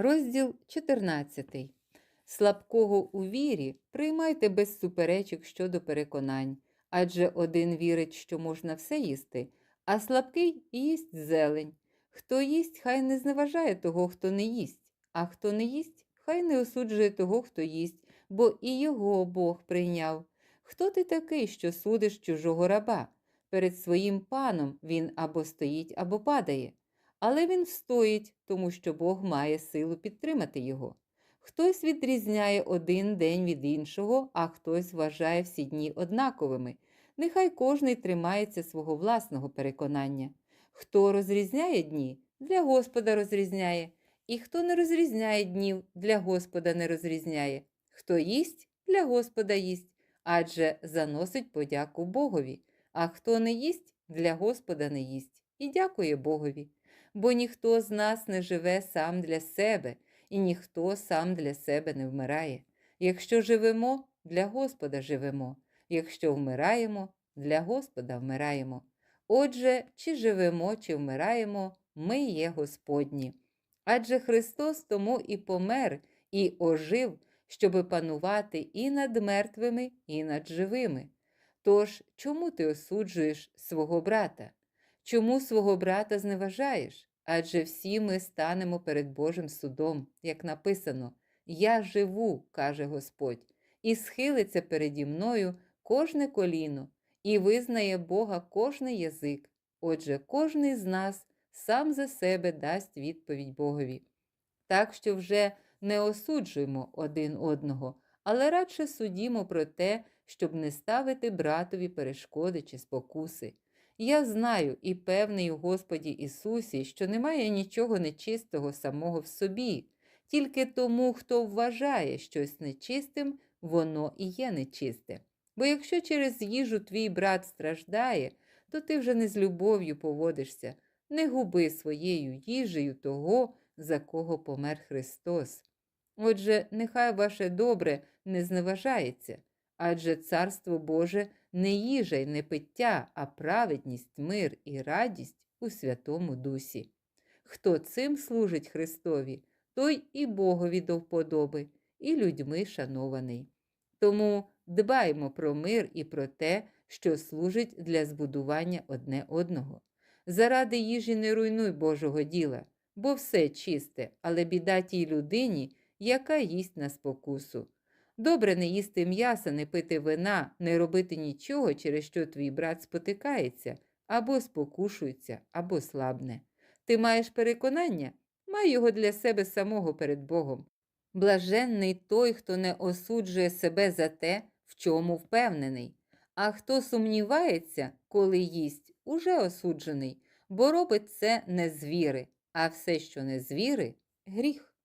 Розділ 14. Слабкого у вірі приймайте без суперечок щодо переконань, адже один вірить, що можна все їсти, а слабкий їсть зелень. Хто їсть, хай не зневажає того, хто не їсть, а хто не їсть, хай не осуджує того, хто їсть, бо і його Бог прийняв. Хто ти такий, що судиш чужого раба? Перед своїм паном він або стоїть, або падає. Але він встоїть, тому що Бог має силу підтримати його. Хтось відрізняє один день від іншого, а хтось вважає всі дні однаковими. Нехай кожний тримається свого власного переконання. Хто розрізняє дні, для Господа розрізняє, і хто не розрізняє днів, для Господа не розрізняє. Хто їсть, для Господа їсть, адже заносить подяку Богові, а хто не їсть, для Господа не їсть і дякує Богові. Бо ніхто з нас не живе сам для себе, і ніхто сам для себе не вмирає. Якщо живемо, для Господа живемо, якщо вмираємо, для Господа вмираємо. Отже, чи живемо, чи вмираємо, ми є Господні. Адже Христос тому і помер, і ожив, щоби панувати і над мертвими, і над живими. Тож, чому ти осуджуєш свого брата? Чому свого брата зневажаєш? Адже всі ми станемо перед Божим судом, як написано: Я живу, каже Господь, і схилиться переді мною кожне коліно, і визнає Бога кожний язик. Отже, кожний з нас сам за себе дасть відповідь Богові. Так що вже не осуджуємо один одного, але радше судімо про те, щоб не ставити братові перешкоди чи спокуси. Я знаю і певний у Господі Ісусі, що немає нічого нечистого самого в собі, тільки тому, хто вважає щось нечистим, воно і є нечисте. Бо якщо через їжу твій брат страждає, то ти вже не з любов'ю поводишся, не губи своєю їжею того, за кого помер Христос. Отже, нехай ваше добре не зневажається, адже Царство Боже не їжа й не пиття, а праведність, мир і радість у Святому Дусі. Хто цим служить Христові, той і Богові до вподоби, і людьми шанований. Тому дбаймо про мир і про те, що служить для збудування одне одного. Заради їжі не руйнуй Божого діла, бо все чисте, але біда тій людині, яка їсть на спокусу. Добре не їсти м'яса, не пити вина, не робити нічого, через що твій брат спотикається, або спокушується, або слабне. Ти маєш переконання, май його для себе самого перед Богом. Блаженний той, хто не осуджує себе за те, в чому впевнений, а хто сумнівається, коли їсть, уже осуджений, бо робить це не з віри, а все, що не з віри, гріх.